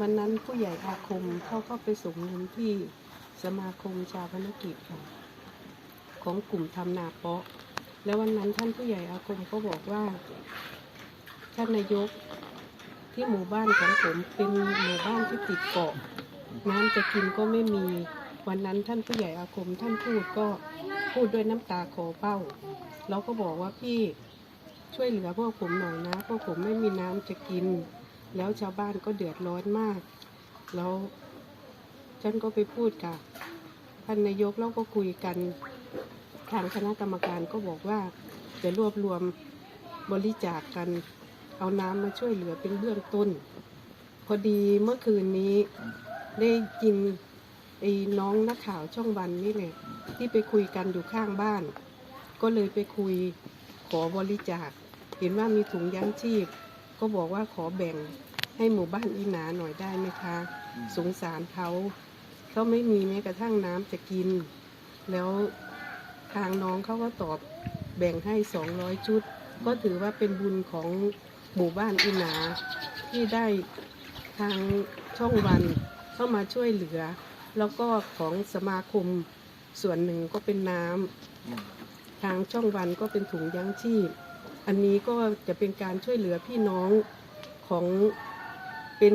วันนั้นผู้ใหญ่อาคมเขาก็ไปส่งเงินที่สมาคมชาวพนกิจค่ะของกลุ่มทำนาเปาะ แล้ววันนั้นท่านผู้ใหญ่อาคมก็บอกว่า ท่านนายกที่หมู่บ้านของผมเป็นหมู่บ้านที่ติดเกาะ น้ำจะกินก็ไม่มี วันนั้นท่านผู้ใหญ่อาคมท่านพูดก็พูดด้วยน้ำตาคอเป้า เราก็บอกว่าพี่ช่วยเหลือพวกผมหน่อยนะ พวกผมไม่มีน้ำจะกิน แล้วชาวบ้านก็เดือดร้อนมาก แล้วฉันก็ไปพูดกับท่านนายกแล้วก็คุยกัน ทางคณะกรรมการก็บอกว่าจะรวบรวมบริจาคกัน เอาน้ำมาช่วยเหลือเป็นเบื้องต้น พอดีเมื่อคืนนี้ได้ยินไอ้น้องนักข่าวช่องวันนี่แหละที่ไปคุยกันอยู่ข้างบ้าน ก็เลยไปคุยขอบริจาค เห็นว่ามีถุงยั้งชีพ ก็บอกว่าขอแบ่งให้หมู่บ้านอีหนาหน่อยได้ไหมคะ สงสารเขาเขาไม่มีแม้กระทั่งน้ำจะกิน แล้วทางน้องเขาก็ตอบแบ่งให้สองร้อยชุด ก็ถือว่าเป็นบุญของหมู่บ้านอีหนา ที่ได้ทางช่องวันเข้ามาช่วยเหลือ แล้วก็ของสมาคมส่วนหนึ่งก็เป็นน้ำทางช่องวันก็เป็นถุงยั้งชีพ อันนี้ก็จะเป็นการช่วยเหลือพี่น้องของเป็น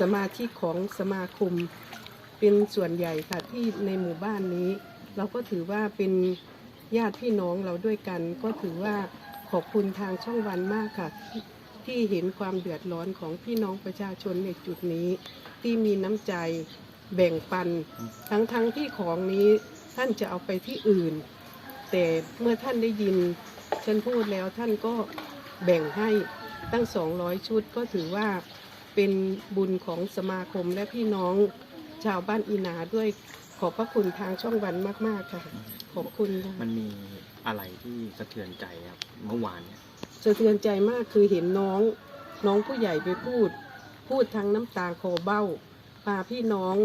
สมาชิกของสมาคม เป็นส่วนใหญ่ค่ะที่ในหมู่บ้านนี้ เราก็ถือว่าเป็นญาติพี่น้องเราด้วยกัน ก็ถือว่าขอบคุณทางช่องวันมากค่ะที่ที่เห็นความเดือดร้อนของพี่น้องประชาชนในจุดนี้ ที่มีน้ำใจแบ่งปัน ทั้งทั้งที่ของนี้ท่านจะเอาไปที่อื่น แต่เมื่อท่านได้ยิน ฉันพูดแล้วท่านก็แบ่งให้ตั้ง 200 ชุดก็ถือว่าเป็นบุญของสมาคมและพี่น้องชาวบ้านอีนาด้วยขอบพระคุณทางช่องวันมาก ๆ ค่ะ ขอบคุณค่ะมันมีอะไรที่สะเทือนใจครับเมื่อวานเนี่ยสะเทือนใจมากคือเห็นน้องน้องผู้ใหญ่ไปพูด พูดทั้งน้ำตาคอเบ้า พาพี่น้อง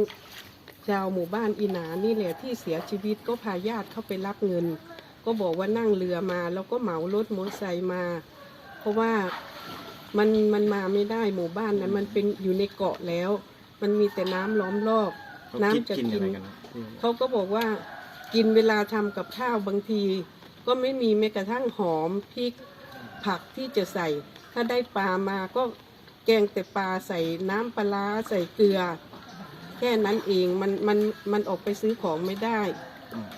ชาวหมู่บ้านอีหนานี่แหละที่เสียชีวิตก็พาญาติเข้าไปรับเงิน ก็บอกว่านั่งเรือมาแล้วก็เหมารถมอเตอร์ไซค์มา เพราะว่ามันมันมาไม่ได้หมู่บ้านนั้นมันเป็นอยู่ในเกาะแล้ว มันมีแต่น้ำล้อมรอบเขาน้ำคิดจะกินกินอะไรกันนะเขาก็บอกว่ากินเวลาทำกับข้าวบางที ก็ไม่มีแม้กระทั่งหอมพริกผักที่จะใส่ ถ้าได้ปลามาก็แกงแต่ปลาใส่น้ำปลาร้าใส่เกลือ แค่นั้นเองมันมันมันออกไปซื้อของไม่ได้อืม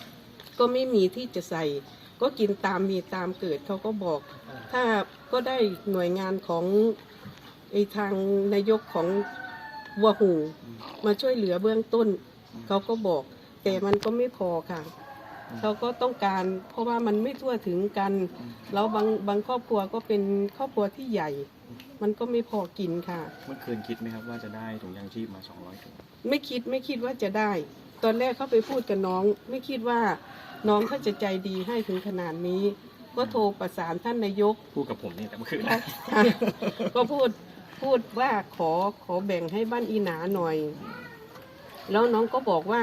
ก็ไม่มีที่จะใส่ ก็กินตามมีตามเกิดเขาก็บอก ถ้าก็ได้หน่วยงานของไอทางนายกของวัวหูมาช่วยเหลือเบื้องต้น เขาก็บอก แต่มันก็ไม่พอค่ะเขาก็ต้องการเพราะว่ามันไม่ทั่วถึงกัน แล้วบางบางครอบครัวก็เป็นครอบครัวที่ใหญ่ มันก็ไม่พอกินค่ะ เมื่อคืนคิดไหมครับว่าจะได้ถุงยางชีพมา 200ถุงไม่คิดไม่คิดว่าจะได้ ตอนแรกเขาไปพูดกับน้อง ไม่คิดว่าน้องเขาจะใจดีให้ถึงขนาดนี้ ก็โทรประสานท่านนายก พูดกับผมนี่แต่เมื่อคืนค่ะก็พูดพูดว่าขอขอแบ่งให้บ้านอีหนาหน่อย แล้วน้องก็บอกว่า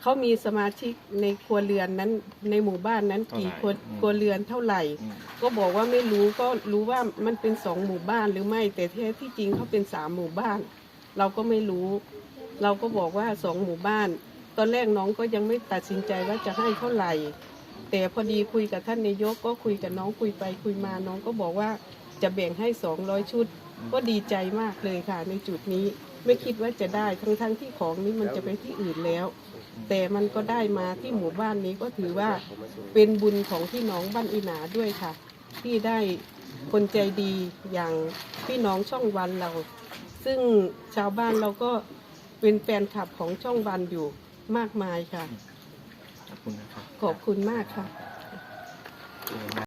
เขามีสมาชิกในครัวเรือนนั้นในหมู่บ้านนั้นกี่คนครัวเรือนเท่าไหร่อืมก็บอกว่าไม่รู้ก็รู้ว่ามันเป็นสองหมู่บ้านหรือไม่ แต่แท้ที่จริงเขาเป็นสามหมู่บ้าน เราก็ไม่รู้ เราก็บอกว่าสองหมู่บ้าน ตอนแรกน้องก็ยังไม่ตัดสินใจว่าจะให้เท่าไหร่ แต่พอดีคุยกับท่านนายกก็คุยกับน้องคุยไปคุยมาน้องก็บอกว่าจะแบ่งให้สองร้อยชุด ก็ดีใจมากเลยค่ะ ในจุดนี้ไม่คิดว่าจะได้ทั้งทั้งๆที่ของนี้มันจะไปที่อื่นแล้ว แต่มันก็ได้มาที่หมู่บ้านนี้ก็ถือว่าเป็นบุญของพี่น้องบ้านอีหนาด้วยค่ะ ที่ได้คนใจดีอย่างพี่น้องช่องวันเรา ซึ่งชาวบ้านเราก็เป็นแฟนคลับของช่องวันอยู่ มากมายค่ะ ขอบคุณนะครับขอบคุณมากค่ะเออ